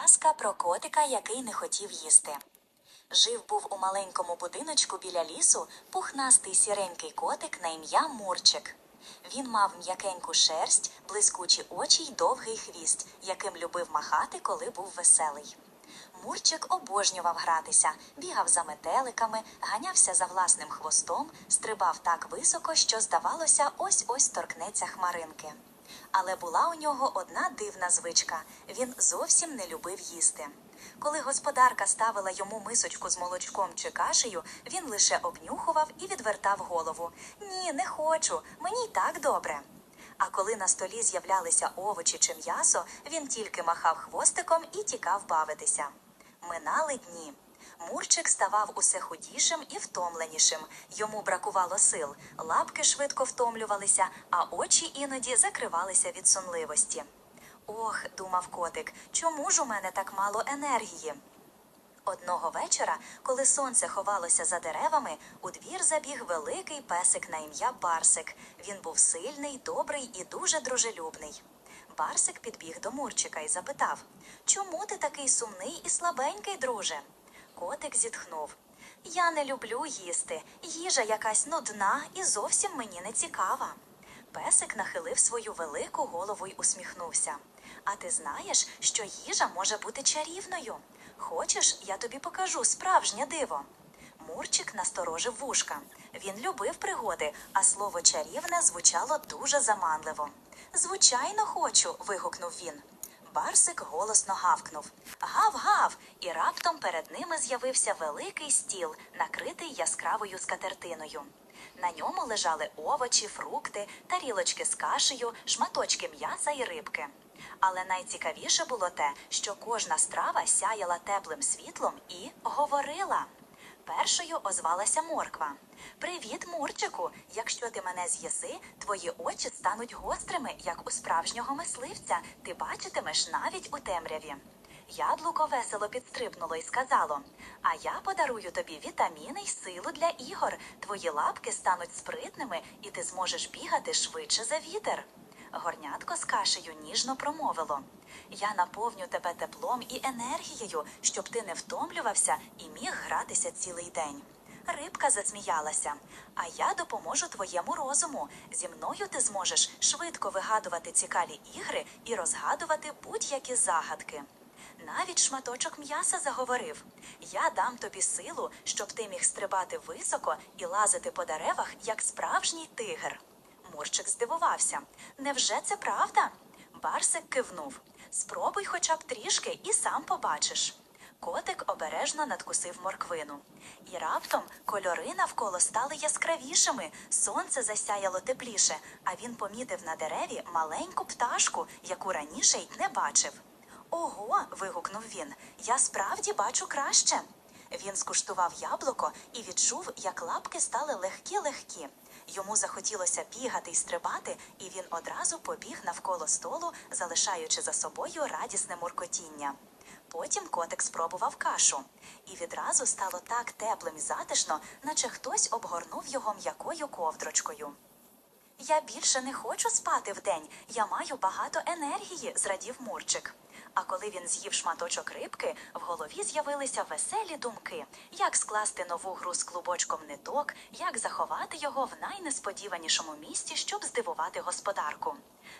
Казка про котика, який не хотів їсти. Жив був у маленькому будиночку біля лісу пухнастий сіренький котик на ім'я Мурчик. Він мав м'якеньку шерсть, блискучі очі й довгий хвіст, яким любив махати, коли був веселий. Мурчик обожнював гратися, бігав за метеликами, ганявся за власним хвостом, стрибав так високо, що, здавалося, ось ось торкнеться хмаринки. Але була у нього одна дивна звичка він зовсім не любив їсти. Коли господарка ставила йому мисочку з молочком чи кашею, він лише обнюхував і відвертав голову. Ні, не хочу, мені й так добре. А коли на столі з'являлися овочі чи м'ясо, він тільки махав хвостиком і тікав бавитися. Минали дні. Мурчик ставав усе худішим і втомленішим. Йому бракувало сил, лапки швидко втомлювалися, а очі іноді закривалися від сонливості. Ох, думав котик, чому ж у мене так мало енергії? Одного вечора, коли сонце ховалося за деревами, у двір забіг великий песик на ім'я Барсик. Він був сильний, добрий і дуже дружелюбний. Барсик підбіг до Мурчика і запитав Чому ти такий сумний і слабенький, друже? Котик зітхнув. Я не люблю їсти. Їжа якась нудна і зовсім мені не цікава. Песик нахилив свою велику голову й усміхнувся. А ти знаєш, що їжа може бути чарівною? Хочеш, я тобі покажу справжнє диво. Мурчик насторожив вушка. Він любив пригоди, а слово чарівне звучало дуже заманливо. Звичайно, хочу. вигукнув він. Барсик голосно гавкнув. Гав-гав! І раптом перед ними з'явився великий стіл, накритий яскравою скатертиною. На ньому лежали овочі, фрукти, тарілочки з кашею, шматочки м'яса і рибки. Але найцікавіше було те, що кожна страва сяяла теплим світлом і говорила. Першою озвалася морква. Привіт, Мурчику! Якщо ти мене з'їси, твої очі стануть гострими, як у справжнього мисливця. Ти бачитимеш навіть у темряві. Яблуко весело підстрибнуло і сказало: А я подарую тобі вітаміни й силу для ігор. Твої лапки стануть спритними, і ти зможеш бігати швидше за вітер. Горнятко з кашею ніжно промовило Я наповню тебе теплом і енергією, щоб ти не втомлювався і міг гратися цілий день. Рибка засміялася, а я допоможу твоєму розуму. Зі мною ти зможеш швидко вигадувати цікаві ігри і розгадувати будь-які загадки. Навіть шматочок м'яса заговорив Я дам тобі силу, щоб ти міг стрибати високо і лазити по деревах, як справжній тигр. Мурчик здивувався. Невже це правда? Барсик кивнув. Спробуй хоча б трішки і сам побачиш. Котик обережно надкусив морквину. І раптом кольори навколо стали яскравішими, сонце засяяло тепліше, а він помітив на дереві маленьку пташку, яку раніше й не бачив. Ого. вигукнув він. Я справді бачу краще. Він скуштував яблуко і відчув, як лапки стали легкі-легкі. Йому захотілося бігати й стрибати, і він одразу побіг навколо столу, залишаючи за собою радісне муркотіння. Потім котик спробував кашу, і відразу стало так теплим і затишно, наче хтось обгорнув його м'якою ковдрочкою. Я більше не хочу спати вдень, я маю багато енергії, зрадів Мурчик. А коли він з'їв шматочок рибки, в голові з'явилися веселі думки, як скласти нову гру з клубочком ниток, як заховати його в найнесподіванішому місці, щоб здивувати господарку.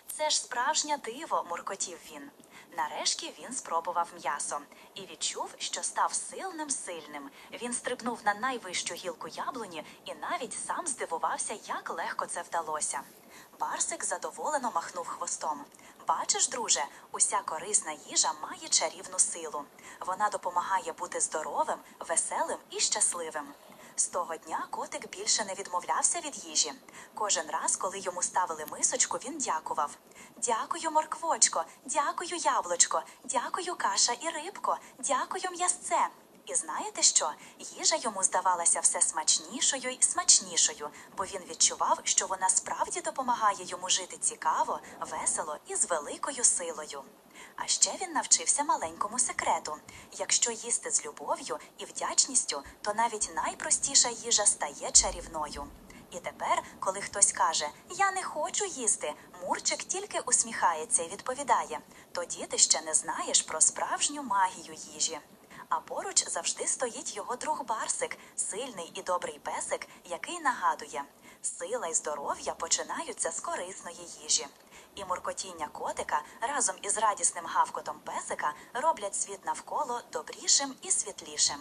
Це ж справжнє диво, муркотів він. Нарешті він спробував м'ясо і відчув, що став сильним сильним. Він стрибнув на найвищу гілку яблуні і навіть сам здивувався, як легко це вдалося. Барсик задоволено махнув хвостом. Бачиш, друже, уся корисна їжа має чарівну силу. Вона допомагає бути здоровим, веселим і щасливим. З того дня котик більше не відмовлявся від їжі. Кожен раз, коли йому ставили мисочку, він дякував. Дякую, морквочко, дякую, яблучко, дякую, каша і рибко, дякую, м'ясце. І знаєте що? Їжа йому здавалася все смачнішою й смачнішою, бо він відчував, що вона справді допомагає йому жити цікаво, весело і з великою силою. А ще він навчився маленькому секрету: якщо їсти з любов'ю і вдячністю, то навіть найпростіша їжа стає чарівною. І тепер, коли хтось каже Я не хочу їсти, Мурчик тільки усміхається і відповідає Тоді ти ще не знаєш про справжню магію їжі. А поруч завжди стоїть його друг Барсик, сильний і добрий песик, який нагадує: сила й здоров'я починаються з корисної їжі. І муркотіння котика разом із радісним гавкотом песика роблять світ навколо добрішим і світлішим.